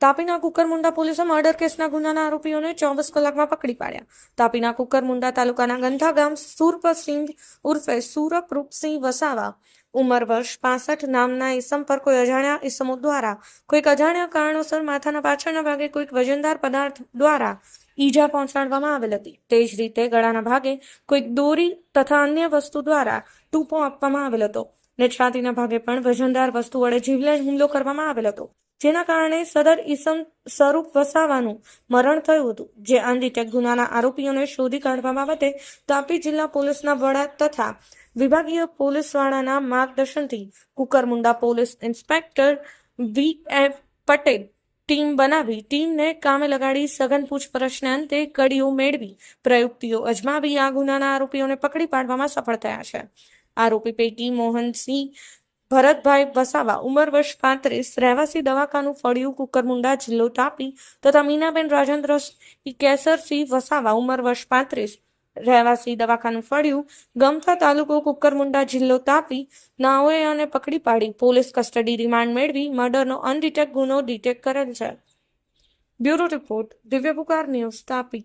તાપીના કુકરમુંડા પોલીસે મર્ડર કેસના ગુનાના આરોપીઓને ચોવીસ કલાકમાં પકડી પાડ્યા. તાપીના કુકરમુંડા તાલુકાના ગંધા ગામ સુરપસિંહ ઉર્ફે સુરક રૂપસિંહ વસાવા ઉંમર વર્ષ પાસઠ નામના ઈસમ પર કોઈ અજાણ્યા ઈસમો દ્વારા, કોઈક અજાણ્યા કારણોસર માથાના પાછળના ભાગે કોઈક વજનદાર પદાર્થ દ્વારા ઈજા પહોંચાડવામાં આવેલ હતી. તે જ રીતે ગળાના ભાગે કોઈક દોરી તથા અન્ય વસ્તુ દ્વારા ટૂંપો આપવામાં આવેલ હતો. ને છાતીના ભાગે પણ વજનદાર વસ્તુ વડે જીવલેણ હુમલો કરવામાં આવેલ હતો, જેના કારણે સદર ઈસમ સ્વરૂપ વસાવાનું મરણ થયું હતું. જે અનડિટેક ગુનાના આરોપીઓને શોધી કાઢવા બાબતે તાપી જિલ્લા પોલીસના વડા તથા વિભાગીય પોલીસ વાળાના માર્ગદર્શનથી Kukarmunda police inspector V F Patel team બનાવી, ટીમને કામે લગાડી સઘન પૂછપરછને અંતે કડીઓ મેળવી પ્રયુક્તિઓ અજમાવી આ ગુનાના આરોપીઓને પકડી પાડવામાં સફળ થયા છે. આરોપી પૈકી મોહનસિંહ ભરતભાઈ વસાવા ઉંમર વર્ષ પાંત્રીસ, રહેવાસી દવાખાનું ફળિયું, કુકરમુંડા, જિલ્લો તાપી તથા મીનાબેન રાજેન્દ્ર કેસરસિંહ વસાવા ઉંમર વર્ષ પાંત્રીસ, રહેવાસી દવાખાનું ફળિયું, ગમથા તાલુકો કુકરમુંડા, જિલ્લો તાપી, નાઓએ અને પકડી પાડી. પોલીસ કસ્ટડી રિમાન્ડ મેળવી મર્ડરનો અનડિટેક ગુનો ડિટેક્ટ કરેલ છે. બ્યુરો રિપોર્ટ, દિવ્ય પુકાર ન્યૂઝ તાપી.